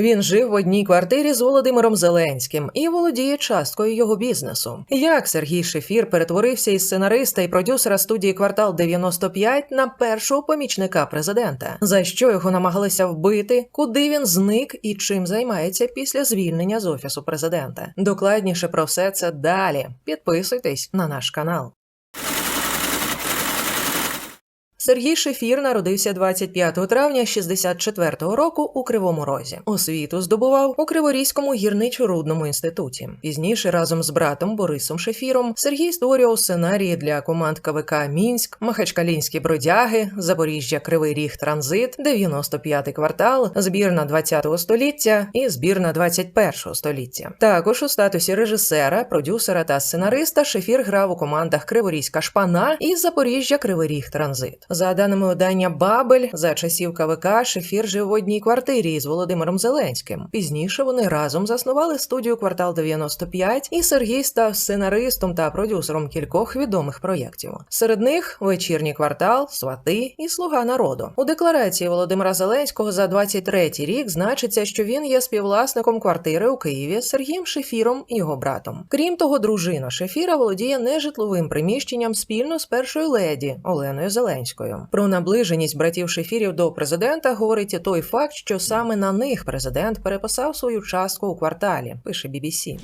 Він жив в одній квартирі з Володимиром Зеленським і володіє часткою його бізнесу. Як Сергій Шефір перетворився із сценариста і продюсера студії Квартал 95 на першого помічника президента, за що його намагалися вбити, куди він зник і чим займається після звільнення з офісу президента. Докладніше про все це далі. Підписуйтесь на наш канал. Сергій Шефір народився 25 травня 64-го року у Кривому Розі. Освіту здобував у Криворізькому гірничо-рудному інституті. Пізніше разом з братом Борисом Шефіром Сергій створював сценарії для команд КВК Мінськ, Махачкалінські бродяги, Запоріжжя Кривий Ріг Транзит, 95-й квартал, збірна 20-го століття і збірна 21-го століття. Також у статусі режисера, продюсера та сценариста Шефір грав у командах Криворізька Шпана і Запоріжжя Кривий Ріг Транзит. За даними видання Бабель, за часів КВК Шефір жив в одній квартирі із Володимиром Зеленським. Пізніше вони разом заснували студію Квартал 95, і Сергій став сценаристом та продюсером кількох відомих проєктів. Серед них вечірній квартал, свати і слуга народу. У декларації Володимира Зеленського за 23-й рік значиться, що він є співвласником квартири у Києві з Сергієм Шефіром і його братом. Крім того, дружина Шефіра володіє нежитловим приміщенням спільно з першою леді Оленою Зеленською. Про наближеність братів Шефірів до президента говорить і той факт, що саме на них президент переписав свою частку у кварталі. Пише BBC.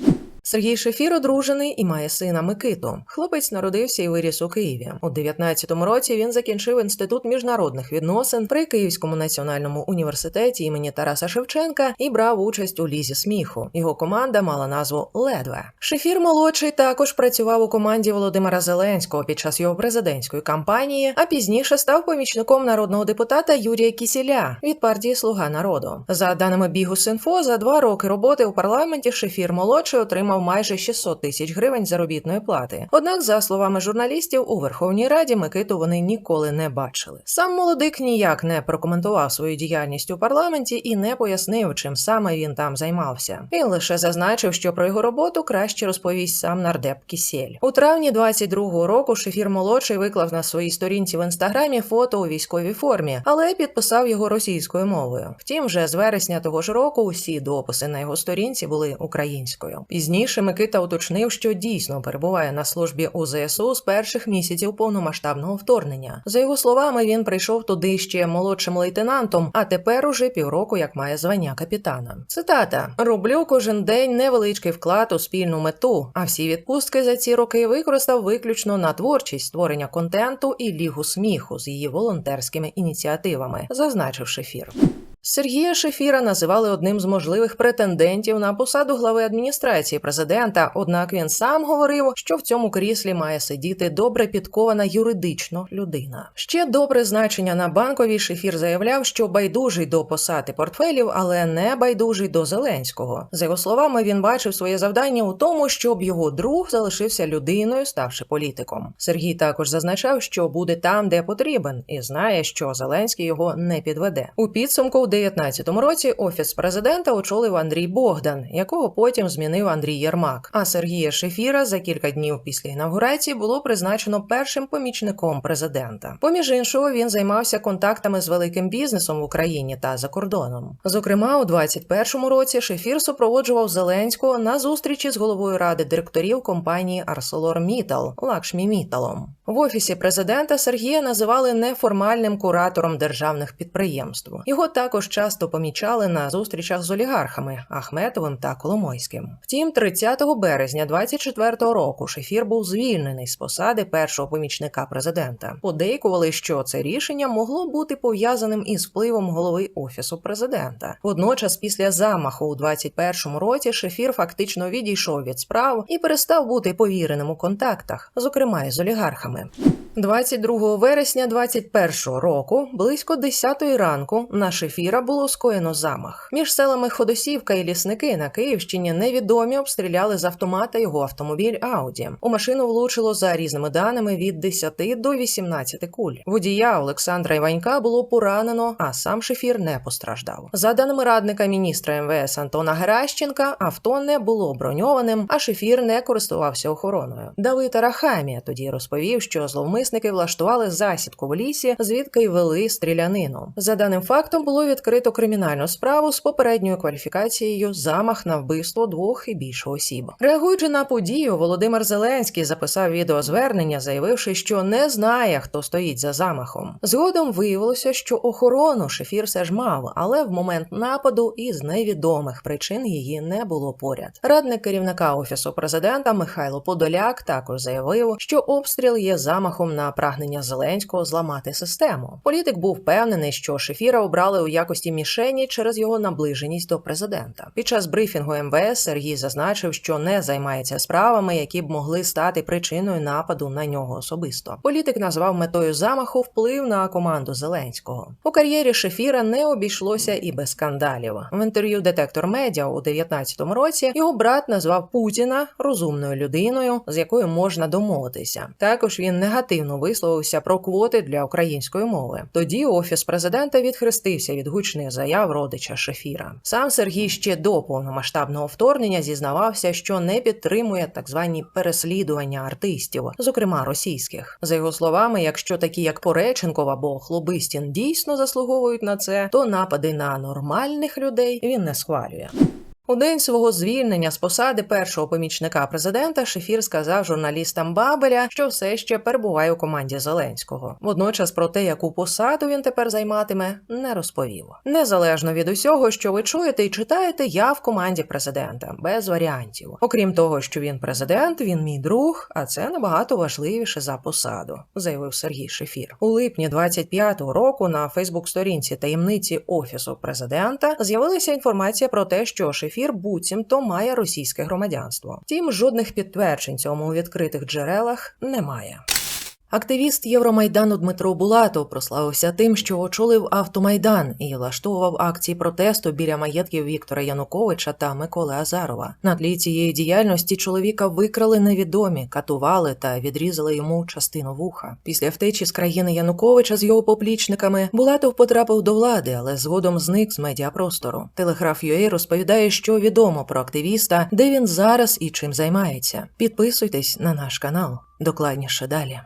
Сергій Шефір одружений і має сина Микиту. Хлопець народився і виріс у Києві. У 19-му році він закінчив інститут міжнародних відносин при Київському національному університеті імені Тараса Шевченка і брав участь у лізі сміху. Його команда мала назву Ледве. Шефір молодший також працював у команді Володимира Зеленського під час його президентської кампанії, а пізніше став помічником народного депутата Юрія Кісіля від партії Слуга народу. За даними Бігус.Інфо, за два роки роботи у парламенті Шефір молодший отримав майже 600 тисяч гривень заробітної плати. Однак, за словами журналістів, у Верховній Раді Микиту вони ніколи не бачили. Сам молодик ніяк не прокоментував свою діяльність у парламенті і не пояснив, чим саме він там займався. Він лише зазначив, що про його роботу краще розповість сам нардеп Кісєль. У травні 22-го року Шефір молодший виклав на своїй сторінці в інстаграмі фото у військовій формі, але підписав його російською мовою. Втім, вже з вересня того ж року усі дописи на його сторінці були українською. Пізніше Микита уточнив, що дійсно перебуває на службі у ЗСУ з перших місяців повномасштабного вторгнення. За його словами, він прийшов туди ще молодшим лейтенантом, а тепер уже півроку як має звання капітана. Цитата: роблю кожен день невеличкий вклад у спільну мету, а всі відпустки за ці роки використав виключно на творчість створення контенту і лігу сміху з її волонтерськими ініціативами, зазначив Шефір. Сергія Шефіра називали одним з можливих претендентів на посаду глави адміністрації президента. Однак він сам говорив, що в цьому кріслі має сидіти добре підкована юридично людина. Ще до призначення на банковій Шефір заявляв, що байдужий до посади портфелів, але не байдужий до Зеленського. За його словами, він бачив своє завдання у тому, щоб його друг залишився людиною, ставши політиком. Сергій також зазначав, що буде там, де потрібен, і знає, що Зеленський його не підведе. У підсумку у 2019 році офіс президента очолив Андрій Богдан, якого потім змінив Андрій Єрмак. А Сергія Шефіра за кілька днів після інавгурації було призначено першим помічником президента. Поміж іншого, він займався контактами з великим бізнесом в Україні та за кордоном. Зокрема, у 2021 році Шефір супроводжував Зеленського на зустрічі з головою ради директорів компанії ArcelorMittal Лакшмі Міталом. В офісі президента Сергія називали неформальним куратором державних підприємств. Його також часто помічали на зустрічах з олігархами Ахметовим та Коломойським. Втім, 30 березня 24-го року Шефір був звільнений з посади першого помічника президента. Подейкували, що це рішення могло бути пов'язаним із впливом голови офісу президента. Водночас, після замаху у 21-му році, Шефір фактично відійшов від справ і перестав бути повіреним у контактах, зокрема із олігархами. 22 вересня 21 року, близько 10 ранку, на шефіра було скоєно замах. Між селами Ходосівка і лісники на Київщині невідомі обстріляли з автомата його автомобіль Ауді. У машину влучило за різними даними від 10 до 18 куль. Водія Олександра Іванька було поранено, а сам шефір не постраждав. За даними радника міністра МВС Антона Геращенка, авто не було броньованим, а шефір не користувався охороною. Давид Арахамія тоді розповів, що зловмисники влаштували засідку в лісі, звідки й вели стрілянину. За даним фактом було відкрито кримінальну справу з попередньою кваліфікацією замах на вбивство двох і більше осіб. Реагуючи на подію, Володимир Зеленський записав відеозвернення, заявивши, що не знає, хто стоїть за замахом. Згодом виявилося, що охорону шефір все ж мав, але в момент нападу із невідомих причин її не було поряд. Радник керівника офісу президента Михайло Подоляк також заявив, що обстріл є замахом на прагнення Зеленського зламати систему. Політик був впевнений, що шефіра обрали у якості мішені через його наближеність до президента. Під час брифінгу МВС Сергій зазначив, що не займається справами, які б могли стати причиною нападу на нього особисто. Політик назвав метою замаху вплив на команду Зеленського. У кар'єрі Шефіра не обійшлося і без скандалів. В інтерв'ю Детектор Медіа у 19-му році його брат назвав Путіна розумною людиною, з якою можна домовитися. Також він негативно висловився про квоти для української мови. Тоді офіс президента відхрестився від гучних заяв родича Шефіра. Сам Сергій ще до повномасштабного вторгнення зізнавався, що не підтримує так звані переслідування артистів, зокрема російських. За його словами, якщо такі як Пореченков або Хлобистін дійсно заслуговують на це, то напади на нормальних людей він не схвалює. У день свого звільнення з посади першого помічника президента Шефір сказав журналістам Бабеля, що все ще перебуває у команді Зеленського. Водночас про те, яку посаду він тепер займатиме, не розповів. Незалежно від усього, що ви чуєте і читаєте, я в команді президента без варіантів. Окрім того, що він президент, він мій друг, а це набагато важливіше за посаду, заявив Сергій Шефір. У липні 25-го року на Фейсбук-сторінці таємниці офісу президента з'явилася інформація про те, що Шефір Шефір буцімто має російське громадянство. Втім, жодних підтверджень цьому у відкритих джерелах немає. Активіст Євромайдану Дмитро Булатов прославився тим, що очолив автомайдан і влаштовував акції протесту біля маєтків Віктора Януковича та Миколи Азарова. На тлі цієї діяльності чоловіка викрали невідомі, катували та відрізали йому частину вуха. Після втечі з країни Януковича з його поплічниками Булатов потрапив до влади, але згодом зник з медіапростору. Телеграф UA розповідає, що відомо про активіста, де він зараз і чим займається. Підписуйтесь на наш канал. Докладніше далі.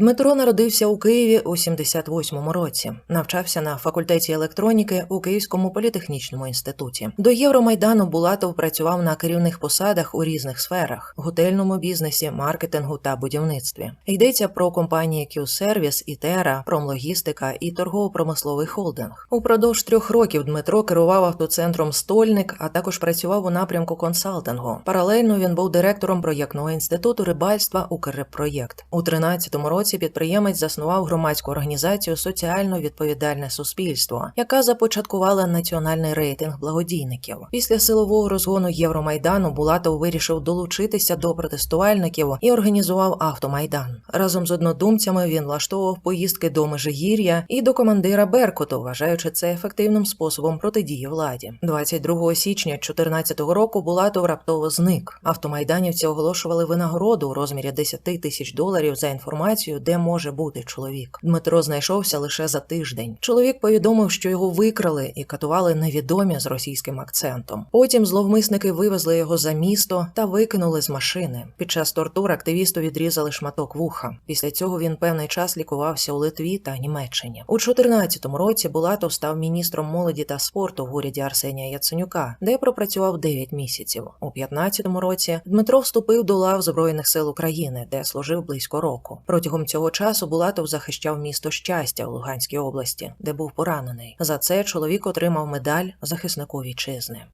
Дмитро народився у Києві у 78-му році. Навчався на факультеті електроніки у Київському політехнічному інституті. До Євромайдану Булатов працював на керівних посадах у різних сферах: готельному бізнесі, маркетингу та будівництві. Йдеться про компанії Q-Service, Ітера, Промлогістика і торгово-промисловий холдинг. Упродовж трьох років Дмитро керував автоцентром Стольник, а також працював у напрямку консалтингу. Паралельно він був директором проєктного інституту рибальства «Укррибпроєкт». У 13-му році році підприємець заснував громадську організацію Соціально відповідальне суспільство, яка започаткувала національний рейтинг благодійників. Після силового розгону Євромайдану Булатов вирішив долучитися до протестувальників і організував автомайдан. Разом з однодумцями він влаштовував поїздки до Межигір'я і до командира Беркуту, вважаючи це ефективним способом протидії владі. 22 січня 2014 року Булатов раптово зник. Автомайданівці оголошували винагороду у розмірі 10 тисяч доларів за інформацію де може бути чоловік. Дмитро знайшовся лише за тиждень. Чоловік повідомив, що його викрали і катували невідомі з російським акцентом. Потім зловмисники вивезли його за місто та викинули з машини. Під час тортур активісту відрізали шматок вуха. Після цього він певний час лікувався у Литві та Німеччині. У 2014 році Булатов став міністром молоді та спорту в уряді Арсенія Яценюка, де пропрацював 9 місяців. У 2015 році Дмитро вступив до лав Збройних сил України, де служив близько року. Протягом Протягом цього часу Булатов захищав місто щастя у Луганській області, де був поранений. За це чоловік отримав медаль захиснику вітчизни.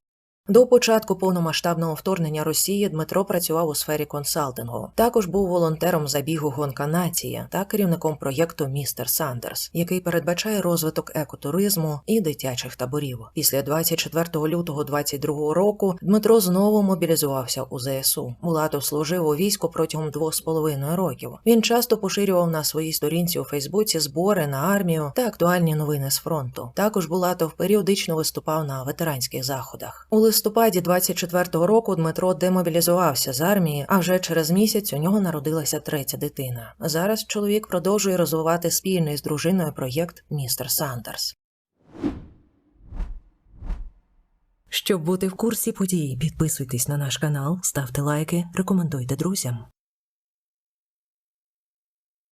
До початку повномасштабного вторгнення Росії Дмитро працював у сфері консалтингу. Також був волонтером забігу Гонка Нація та керівником проєкту Містер Сандерс, який передбачає розвиток екотуризму і дитячих таборів. Після 24 лютого 2022 року Дмитро знову мобілізувався у ЗСУ. Булатов служив у війську протягом двох з половиною років. Він часто поширював на своїй сторінці у Фейсбуці збори на армію та актуальні новини з фронту. Також Булатов періодично виступав на ветеранських заходах. У листопаді 24-го року Дмитро демобілізувався з армії, а вже через місяць у нього народилася третя дитина. Зараз чоловік продовжує розвивати спільний з дружиною проєкт Містер Сандерс. Щоб бути в курсі подій, підписуйтесь на наш канал, ставте лайки, рекомендуйте друзям.